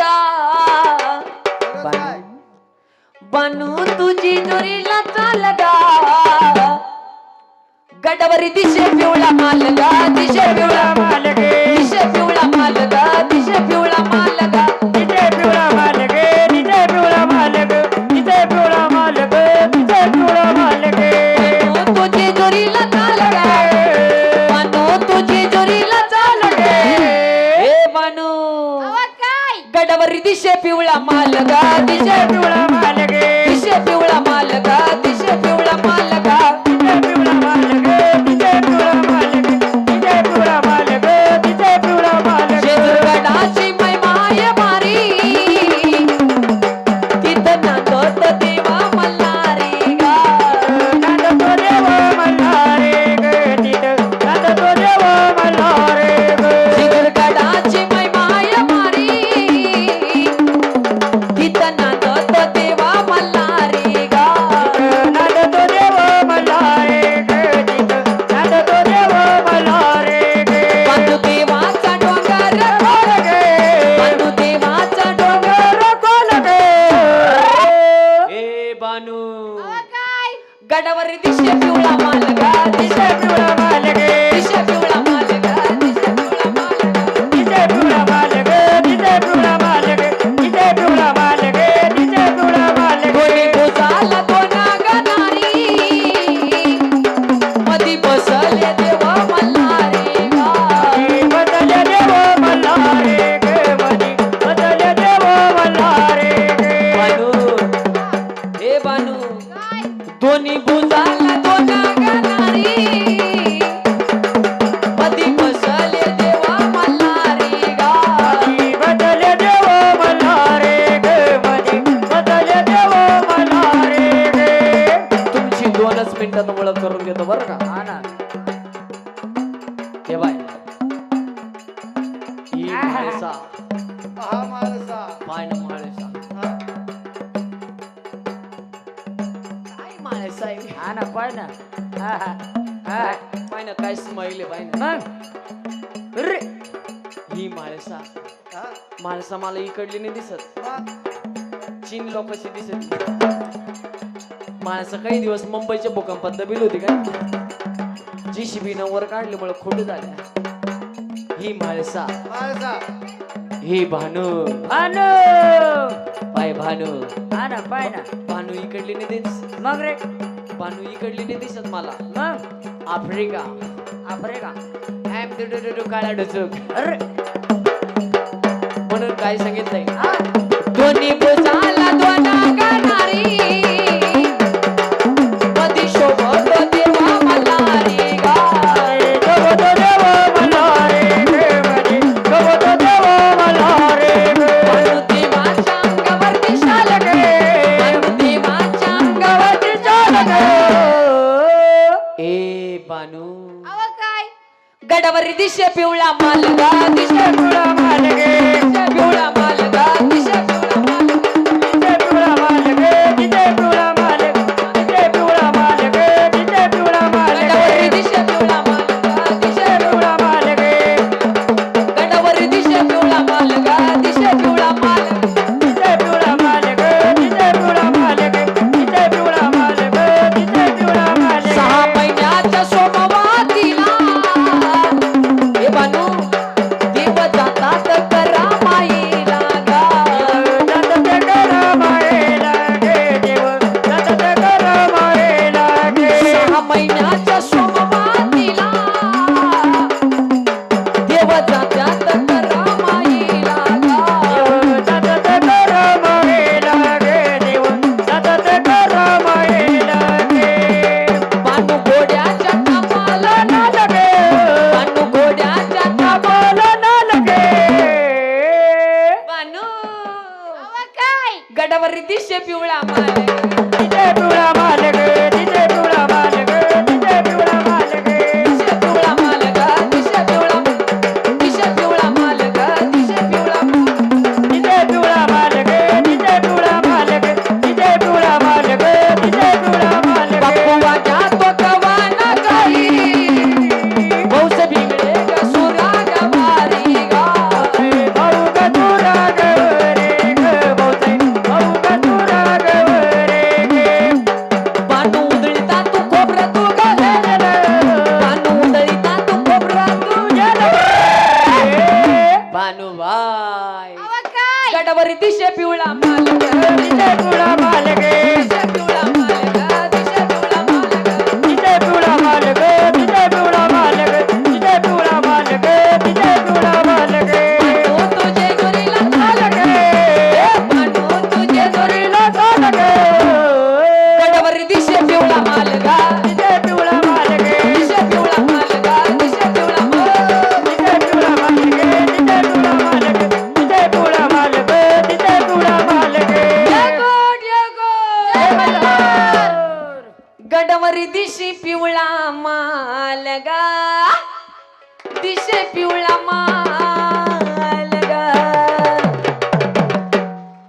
गा बनू तुझी जोरीला चाल गा गडवरी दिशे पिवळा माल गा दिशे पिवळा माल पिवळा माल गा दिशे पिवळा माल गडावर दिशे पिवळा मालगा दिशे पिवळा मालक काय दोन्ही भुजाला दोना गणारी मधी बसले देवा मल्हारी गा. बदल देव मल्हारे ग. मनी बदल देव मल्हारे ग. तुमची दोनच मिनिटात ओळख करून घेतो बरं का. हा ना. हे बाय. ही हा ना पाय ना. हा हा. हा पाय ना काय स्माईल आहे पाय ना. मग रे ही हा? म्हाळसा मला इकडली नाही दिसत. चीन लोकांची दिसत म्हाळसा काही दिवस मुंबईच्या भूकंपात दबील होती काय जी वर काढल्यामुळे खोट झाल्या. ही माणसा. ही भानू. भानू! पाय भानू. हा ना पाय ना. भानू इकडली नाही दिस मग रे. भानू इकडली नाही दिसत मला. मग आफ्रिका. आफ्रिका. डु काळा डुचूक अरे. म्हणून काय सांगितलंय? हा. दोन्ही भुजाला ए बानू. अव काय? गडावरी दिशे पिवळा माल गा दिशे पिवळा मालगे. डबर रिती पिवळा माल पिवळा माल वरती पिवळा माल गुळा मालगे गडवरी दिशी पिवळा मालगा. दिशे पिवळा माल